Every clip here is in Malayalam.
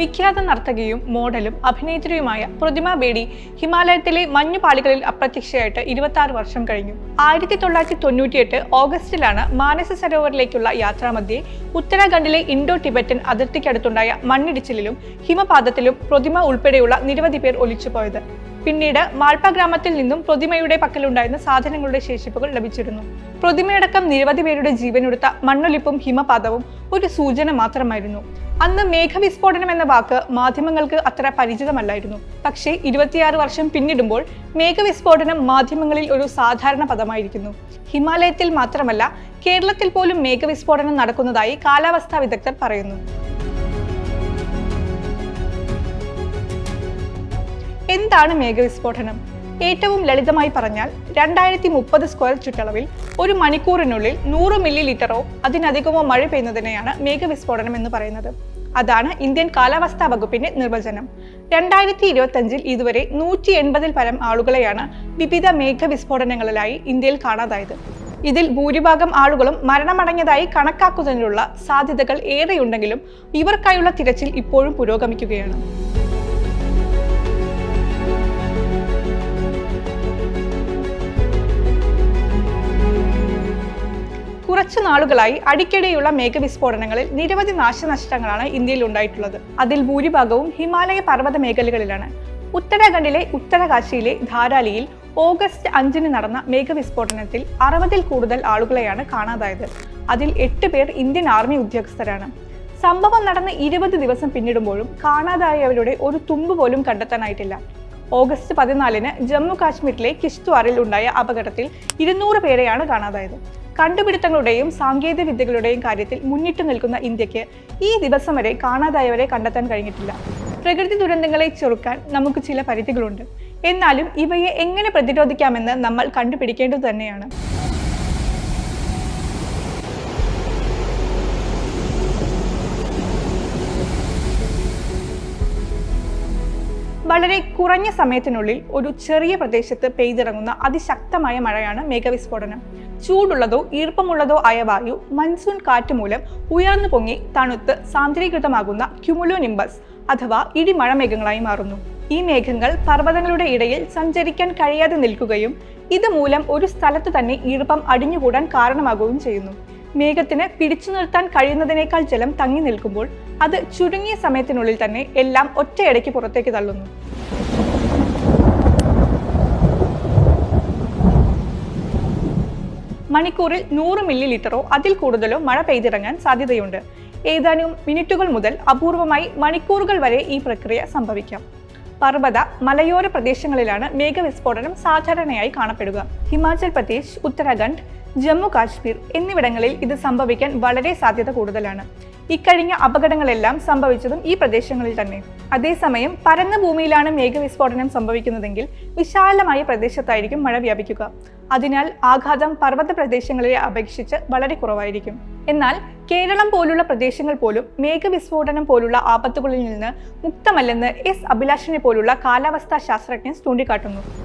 വിഖ്യാത നർത്തകിയും മോഡലും അഭിനേത്രിയുമായ പ്രതിമ ബേഡി ഹിമാലയത്തിലെ മഞ്ഞുപാളികളിൽ അപ്രത്യക്ഷയായിട്ട് ഇരുപത്തി വർഷം കഴിഞ്ഞു. ആയിരത്തി തൊള്ളായിരത്തി തൊണ്ണൂറ്റിയെട്ട് ഓഗസ്റ്റിലാണ് മാനസ സരോവറിലേക്കുള്ള യാത്രാമധ്യേ ഉത്തരാഖണ്ഡിലെ ഇൻഡോ ടിബറ്റൻ അതിർത്തിക്കടുത്തുണ്ടായ മണ്ണിടിച്ചിലിലും ഹിമപാതത്തിലും പ്രതിമ ഉൾപ്പെടെയുള്ള നിരവധി പേർ ഒലിച്ചുപോയത്. പിന്നീട് മാൾപ്പ ഗ്രാമത്തിൽ നിന്നും പ്രതിമയുടെ പക്കലുണ്ടായിരുന്ന സാധനങ്ങളുടെ ശേഷിപ്പുകൾ ലഭിച്ചിരുന്നു. പ്രതിമയടക്കം നിരവധി പേരുടെ ജീവനെടുത്ത മണ്ണൊലിപ്പും ഹിമപാതവും ഒരു സൂചന മാത്രമായിരുന്നു. അന്ന് മേഘവിസ്ഫോടനം എന്ന വാക്ക് മാധ്യമങ്ങൾക്ക് അത്ര പരിചിതമല്ലായിരുന്നു. പക്ഷേ ഇരുപത്തിയാറ് വർഷം പിന്നിടുമ്പോൾ മേഘവിസ്ഫോടനം മാധ്യമങ്ങളിൽ ഒരു സാധാരണ പദമായിരിക്കുന്നു. ഹിമാലയത്തിൽ മാത്രമല്ല കേരളത്തിൽ പോലും മേഘവിസ്ഫോടനം നടക്കുന്നതായി കാലാവസ്ഥാ വിദഗ്ധർ പറയുന്നു. എന്താണ് മേഘവിസ്ഫോടനം ഏറ്റവും ലളിതമായി പറഞ്ഞാൽ രണ്ടായിരത്തി മുപ്പത് സ്ക്വയർ ചുറ്റളവിൽ ഒരു മണിക്കൂറിനുള്ളിൽ നൂറ് മില്ലി ലിറ്ററോ അതിനധികമോ മഴ പെയ്യുന്നതിനെയാണ് മേഘവിസ്ഫോടനം എന്ന് പറയുന്നത്. അതാണ് ഇന്ത്യൻ കാലാവസ്ഥാ വകുപ്പിന്റെ നിർവചനം. രണ്ടായിരത്തി ഇരുപത്തഞ്ചിൽ ഇതുവരെ നൂറ്റി എൺപതിൽ പരം ആളുകളെയാണ് വിവിധ മേഘവിസ്ഫോടനങ്ങളിലായി ഇന്ത്യയിൽ കാണാതായത്. ഇതിൽ ഭൂരിഭാഗം ആളുകളും മരണമടഞ്ഞതായി കണക്കാക്കുന്നതിനുള്ള സാധ്യതകൾ ഏറെയുണ്ടെങ്കിലും ഇവർക്കായുള്ള തിരച്ചിൽ ഇപ്പോഴും പുരോഗമിക്കുകയാണ്. കുറച്ചു നാളുകളായി അടിക്കടിയുള്ള മേഘവിസ്ഫോടനങ്ങളിൽ നിരവധി നാശനഷ്ടങ്ങളാണ് ഇന്ത്യയിൽ ഉണ്ടായിട്ടുള്ളത്. അതിൽ ഭൂരിഭാഗവും ഹിമാലയ പർവത മേഖലകളിലാണ്. ഉത്തരാഖണ്ഡിലെ ഉത്തരകാശിയിലെ ധാരാലിയിൽ ഓഗസ്റ്റ് അഞ്ചിന് നടന്ന മേഘവിസ്ഫോടനത്തിൽ അറുപതിൽ കൂടുതൽ ആളുകളെയാണ് കാണാതായത്. അതിൽ എട്ട് പേർ ഇന്ത്യൻ ആർമി ഉദ്യോഗസ്ഥരാണ്. സംഭവം നടന്ന് ഇരുപത് ദിവസം പിന്നിടുമ്പോഴും കാണാതായവരുടെ ഒരു തുമ്പ് പോലും കണ്ടെത്താനായിട്ടില്ല. ഓഗസ്റ്റ് പതിനാലിന് ജമ്മു കാശ്മീരിലെ കിഷ്ത്വാറിൽ ഉണ്ടായ അപകടത്തിൽ ഇരുന്നൂറ് പേരെയാണ് കാണാതായത്. കണ്ടുപിടുത്തങ്ങളുടെയും സാങ്കേതിക വിദ്യകളുടെയും കാര്യത്തിൽ മുന്നിട്ട് നിൽക്കുന്ന ഇന്ത്യയ്ക്ക് ഈ ദിവസം വരെ കാണാതായവരെ കണ്ടെത്താൻ കഴിഞ്ഞിട്ടില്ല. പ്രകൃതി ദുരന്തങ്ങളെ ചെറുക്കാൻ നമുക്ക് ചില പരിധികളുണ്ട്. എന്നാലും ഇവയെ എങ്ങനെ പ്രതിരോധിക്കാമെന്ന് നമ്മൾ കണ്ടുപിടിക്കേണ്ടത് തന്നെയാണ്. വളരെ കുറഞ്ഞ സമയത്തിനുള്ളിൽ ഒരു ചെറിയ പ്രദേശത്ത് പെയ്തിറങ്ങുന്ന അതിശക്തമായ മഴയാണ് മേഘവിസ്ഫോടനം. ചൂടുള്ളതോ ഈർപ്പമുള്ളതോ ആയ വായു മൺസൂൺ കാറ്റ് മൂലം ഉയർന്നു പൊങ്ങി തണുത്ത് സാന്ദ്രീകൃതമാകുന്ന ക്യുമുലോ നിംബസ് അഥവാ ഇടിമഴ മേഘങ്ങളായി മാറുന്നു. ഈ മേഘങ്ങൾ പർവതങ്ങളുടെ ഇടയിൽ സഞ്ചരിക്കാൻ കഴിയാതെ നിൽക്കുകയും ഇതുമൂലം ഒരു സ്ഥലത്ത് തന്നെ ഈർപ്പം അടിഞ്ഞുകൂടാൻ കാരണമാകുകയും ചെയ്യുന്നു. മേഘത്തിന് പിടിച്ചു നിർത്താൻ കഴിയുന്നതിനേക്കാൾ ജലം തങ്ങി നിൽക്കുമ്പോൾ അത് ചുരുങ്ങിയ സമയത്തിനുള്ളിൽ തന്നെ എല്ലാം ഒറ്റയടയ്ക്ക് പുറത്തേക്ക് തള്ളുന്നു. മണിക്കൂറിൽ നൂറ് മില്ലി ലിറ്ററോ അതിൽ കൂടുതലോ മഴ പെയ്തിറങ്ങാൻ സാധ്യതയുണ്ട്. ഏതാനും മിനിറ്റുകൾ മുതൽ അപൂർവമായി മണിക്കൂറുകൾ വരെ ഈ പ്രക്രിയ സംഭവിക്കാം. പർവത മലയോര പ്രദേശങ്ങളിലാണ് മേഘവിസ്ഫോടനം സാധാരണയായി കാണപ്പെടുക. ഹിമാചൽ പ്രദേശ് ഉത്തരാഖണ്ഡ് ജമ്മു കാശ്മീർ എന്നിവിടങ്ങളിൽ ഇത് സംഭവിക്കാൻ വളരെ സാധ്യത കൂടുതലാണ്. ഇക്കഴിഞ്ഞ അപകടങ്ങളെല്ലാം സംഭവിച്ചതും ഈ പ്രദേശങ്ങളിൽ തന്നെ. അതേസമയം പരന്ന ഭൂമിയിലാണ് മേഘവിസ്ഫോടനം സംഭവിക്കുന്നതെങ്കിൽ വിശാലമായ പ്രദേശത്തായിരിക്കും മഴ വ്യാപിക്കുക. അതിനാൽ ആഘാതം പർവത പ്രദേശങ്ങളെ അപേക്ഷിച്ച് വളരെ കുറവായിരിക്കും. എന്നാൽ കേരളം പോലുള്ള പ്രദേശങ്ങൾ പോലും മേഘവിസ്ഫോടനം പോലുള്ള ആപത്തുകളിൽ നിന്ന് മുക്തമല്ലെന്ന് എസ് അഭിലാഷിനെ പോലുള്ള കാലാവസ്ഥാ ശാസ്ത്രജ്ഞൻ ചൂണ്ടിക്കാട്ടുന്നു.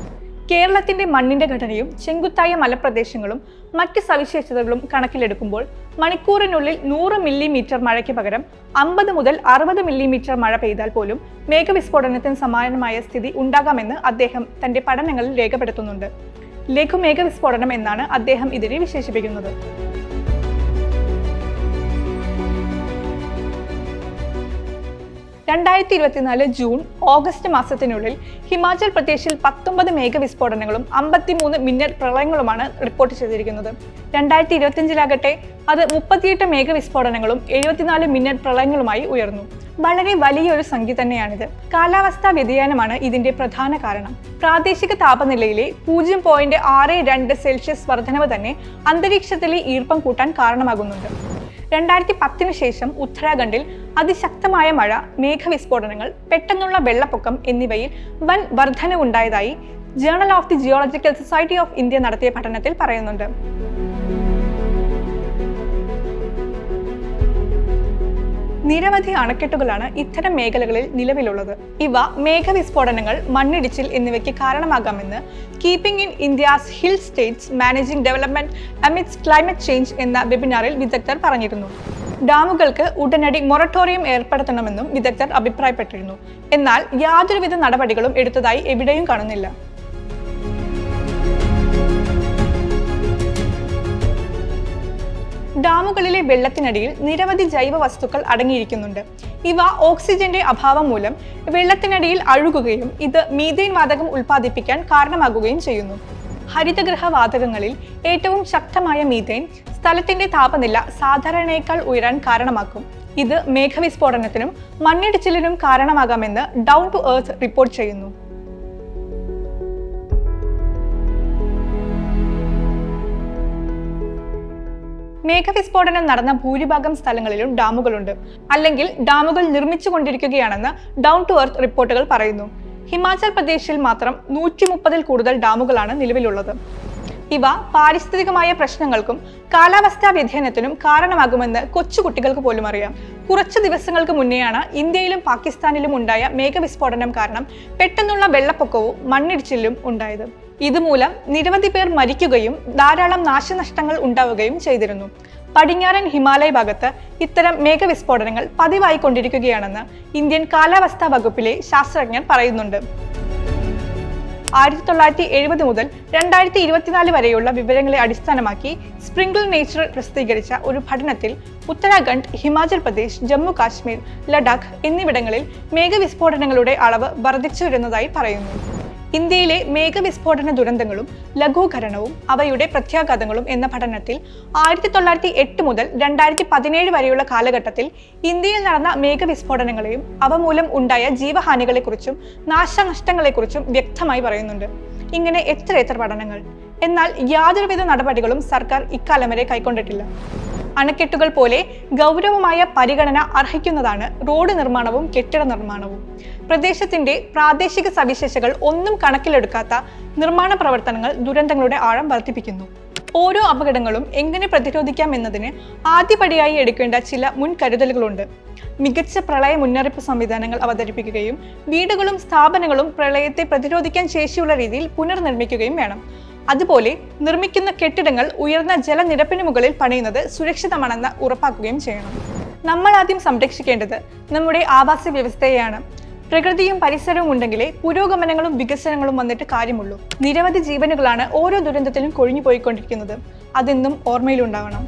കേരളത്തിന്റെ മണ്ണിന്റെ ഘടനയും ചെങ്കുത്തായ മലപ്രദേശങ്ങളും മറ്റ് സവിശേഷതകളും കണക്കിലെടുക്കുമ്പോൾ മണിക്കൂറിനുള്ളിൽ നൂറ് മില്ലിമീറ്റർ മഴയ്ക്ക് പകരം അമ്പത് മുതൽ അറുപത് മില്ലിമീറ്റർ മഴ പെയ്താൽ പോലും മേഘവിസ്ഫോടനത്തിന് സമാനമായ സ്ഥിതി ഉണ്ടാകാമെന്ന് അദ്ദേഹം തന്റെ പഠനങ്ങളിൽ രേഖപ്പെടുത്തുന്നുണ്ട്. ലഘുമേഘവിസ്ഫോടനം എന്നാണ് അദ്ദേഹം ഇതിനെ വിശേഷിപ്പിക്കുന്നത്. രണ്ടായിരത്തി ഇരുപത്തിനാല് ജൂൺ ഓഗസ്റ്റ് മാസത്തിനുള്ളിൽ ഹിമാചൽ പ്രദേശിൽ പത്തൊമ്പത് മേഘവിസ്ഫോടനങ്ങളും അമ്പത്തിമൂന്ന് മിന്നൽ പ്രളയങ്ങളുമാണ് റിപ്പോർട്ട് ചെയ്തിരിക്കുന്നത്. രണ്ടായിരത്തി ഇരുപത്തിയഞ്ചിലാകട്ടെ അത് മുപ്പത്തിയെട്ട് മേഘവിസ്ഫോടനങ്ങളും എഴുപത്തിനാല് മിന്നൽ പ്രളയങ്ങളുമായി ഉയർന്നു. വളരെ വലിയൊരു സംഖ്യ തന്നെയാണിത്. കാലാവസ്ഥാ വ്യതിയാനമാണ് ഇതിന്റെ പ്രധാന കാരണം. പ്രാദേശിക താപനിലയിലെ പൂജ്യം പോയിന്റ് ആറ് രണ്ട് സെൽഷ്യസ് വർധനവ് തന്നെ അന്തരീക്ഷത്തിലെ ഈർപ്പം കൂട്ടാൻ കാരണമാകുന്നുണ്ട്. രണ്ടായിരത്തി പത്തിനു ശേഷം ഉത്തരാഖണ്ഡിൽ അതിശക്തമായ മഴ മേഘവിസ്ഫോടനങ്ങൾ പെട്ടെന്നുള്ള വെള്ളപ്പൊക്കം എന്നിവയിൽ വൻ വർധനവുണ്ടായതായി journal of the geological society of India നടത്തിയ പഠനത്തിൽ പറയുന്നുണ്ട്. നിരവധി അണക്കെട്ടുകളാണ് ഇത്തരം മേഖലകളിൽ നിലവിലുള്ളത്. ഇവ മേഘവിസ്ഫോടനങ്ങൾ മണ്ണിടിച്ചിൽ എന്നിവയ്ക്ക് കാരണമാകാമെന്ന് keeping in India's hill states managing development amidst climate change എന്ന വെബിനാറിൽ വിദഗ്ധർ പറഞ്ഞിരുന്നു. ഡാമുകൾക്ക് ഉടനടി മൊറട്ടോറിയം ഏർപ്പെടുത്തണമെന്നും വിദഗ്ധർ അഭിപ്രായപ്പെട്ടിരുന്നു. എന്നാൽ യാതൊരുവിധ നടപടികളും എടുത്തതായി എവിടെയും കാണുന്നില്ല. ഡാമുകളിലെ വെള്ളത്തിനടിയിൽ നിരവധി ജൈവ വസ്തുക്കൾ അടങ്ങിയിരിക്കുന്നുണ്ട്. ഇവ ഓക്സിജന്റെ അഭാവം മൂലം വെള്ളത്തിനടിയിൽ അഴുകുകയും ഇത് മീഥേൻ വാതകം ഉൽപ്പാദിപ്പിക്കാൻ കാരണമാകുകയും ചെയ്യുന്നു. ഹരിതഗൃഹ വാതകങ്ങളിൽ ഏറ്റവും ശക്തമായ മീഥേൻ സ്ഥലത്തിന്റെ താപനില സാധാരണയേക്കാൾ ഉയരാൻ കാരണമാക്കും. ഇത് മേഘവിസ്ഫോടനത്തിനും മണ്ണിടിച്ചിലിനും കാരണമാകാമെന്ന് ഡൗൺ ടു എർത്ത് റിപ്പോർട്ട് ചെയ്യുന്നു. മേഘവിസ്ഫോടനം നടന്ന ഭൂരിഭാഗം സ്ഥലങ്ങളിലും ഡാമുകളുണ്ട്. അല്ലെങ്കിൽ ഡാമുകൾ നിർമ്മിച്ചുകൊണ്ടിരിക്കുകയാണെന്ന് ഡൗൺ ടു എർത്ത് റിപ്പോർട്ടുകൾ പറയുന്നു. ഹിമാചൽ പ്രദേശിൽ മാത്രം നൂറ്റി മുപ്പതിൽ കൂടുതൽ ഡാമുകളാണ് നിലവിലുള്ളത്. ഇവ പാരിസ്ഥിതികമായ പ്രശ്നങ്ങൾക്കും കാലാവസ്ഥാ വ്യതിയാനത്തിനും കാരണമാകുമെന്ന് കൊച്ചുകുട്ടികൾക്ക് പോലും അറിയാം. കുറച്ച് ദിവസങ്ങൾക്ക് മുന്നെയാണ് ഇന്ത്യയിലും പാകിസ്ഥാനിലും ഉണ്ടായ മേഘവിസ്ഫോടനം കാരണം പെട്ടെന്നുള്ള വെള്ളപ്പൊക്കവും മണ്ണിടിച്ചിലും ഉണ്ടായത്. ഇതുമൂലം നിരവധി പേർ മരിക്കുകയും ധാരാളം നാശനഷ്ടങ്ങൾ ഉണ്ടാവുകയും ചെയ്തിരുന്നു. പടിഞ്ഞാറൻ ഹിമാലയ ഭാഗത്ത് ഇത്തരം മേഘവിസ്ഫോടനങ്ങൾ പതിവായി കൊണ്ടിരിക്കുകയാണെന്ന് ഇന്ത്യൻ കാലാവസ്ഥാ വകുപ്പിലെ ശാസ്ത്രജ്ഞർ പറയുന്നുണ്ട്. ആയിരത്തി തൊള്ളായിരത്തി എഴുപത് മുതൽ രണ്ടായിരത്തി ഇരുപത്തിനാല് വരെയുള്ള വിവരങ്ങളെ അടിസ്ഥാനമാക്കി സ്പ്രിംഗിൾ നേച്ചർ പ്രസിദ്ധീകരിച്ച ഒരു പഠനത്തിൽ ഉത്തരാഖണ്ഡ് ഹിമാചൽ പ്രദേശ് ജമ്മു കാശ്മീർ ലഡാക്ക് എന്നിവിടങ്ങളിൽ മേഘവിസ്ഫോടനങ്ങളുടെ അളവ് വർദ്ധിച്ചു വരുന്നതായി പറയുന്നു. ഇന്ത്യയിലെ മേഘവിസ്ഫോടന ദുരന്തങ്ങളും ലഘൂകരണവും അവയുടെ പ്രത്യാഘാതങ്ങളും എന്ന പഠനത്തിൽ ആയിരത്തി തൊള്ളായിരത്തി എട്ട് മുതൽ രണ്ടായിരത്തി പതിനേഴ് വരെയുള്ള കാലഘട്ടത്തിൽ ഇന്ത്യയിൽ നടന്ന മേഘവിസ്ഫോടനങ്ങളെയും അവ മൂലം ഉണ്ടായ ജീവഹാനികളെക്കുറിച്ചും നാശനഷ്ടങ്ങളെക്കുറിച്ചും വ്യക്തമായി പറയുന്നുണ്ട്. ഇങ്ങനെ എത്ര എത്ര പഠനങ്ങൾ? എന്നാൽ യാതൊരുവിധ നടപടികളും സർക്കാർ ഇക്കാലം വരെ കൈക്കൊണ്ടിട്ടില്ല. അണക്കെട്ടുകൾ പോലെ ഗൗരവമായ പരിഗണന അർഹിക്കുന്നതാണ് റോഡ് നിർമ്മാണവും കെട്ടിട നിർമ്മാണവും. പ്രദേശത്തിന്റെ പ്രാദേശിക സവിശേഷകൾ ഒന്നും കണക്കിലെടുക്കാത്ത നിർമ്മാണ പ്രവർത്തനങ്ങൾ ദുരന്തങ്ങളുടെ ആഴം വർദ്ധിപ്പിക്കുന്നു. ഓരോ അപകടങ്ങളും എങ്ങനെ പ്രതിരോധിക്കാം എന്നതിന് ആദ്യപടിയായി എടുക്കേണ്ട ചില മുൻകരുതലുകളുണ്ട്. മികച്ച പ്രളയ മുന്നറിയിപ്പ് സംവിധാനങ്ങൾ അവതരിപ്പിക്കുകയും വീടുകളും സ്ഥാപനങ്ങളും പ്രളയത്തെ പ്രതിരോധിക്കാൻ ശേഷിയുള്ള രീതിയിൽ പുനർനിർമ്മിക്കുകയും വേണം. അതുപോലെ നിർമ്മിക്കുന്ന കെട്ടിടങ്ങൾ ഉയർന്ന ജലനിരപ്പിന് മുകളിൽ പണിയുന്നത് സുരക്ഷിതമാണെന്ന് ഉറപ്പാക്കുകയും ചെയ്യണം. നമ്മൾ ആദ്യം സംരക്ഷിക്കേണ്ടത് നമ്മുടെ ആവാസ വ്യവസ്ഥയെയാണ്. പ്രകൃതിയും പരിസരവും ഉണ്ടെങ്കിലേ പുരോഗമനങ്ങളും വികസനങ്ങളും വന്നിട്ട് കാര്യമുള്ളൂ. നിരവധി ജീവനുകളാണ് ഓരോ ദുരന്തത്തിലും കൊഴിഞ്ഞു പോയിക്കൊണ്ടിരിക്കുന്നത് അതെന്നും ഓർമ്മയിലുണ്ടാവണം.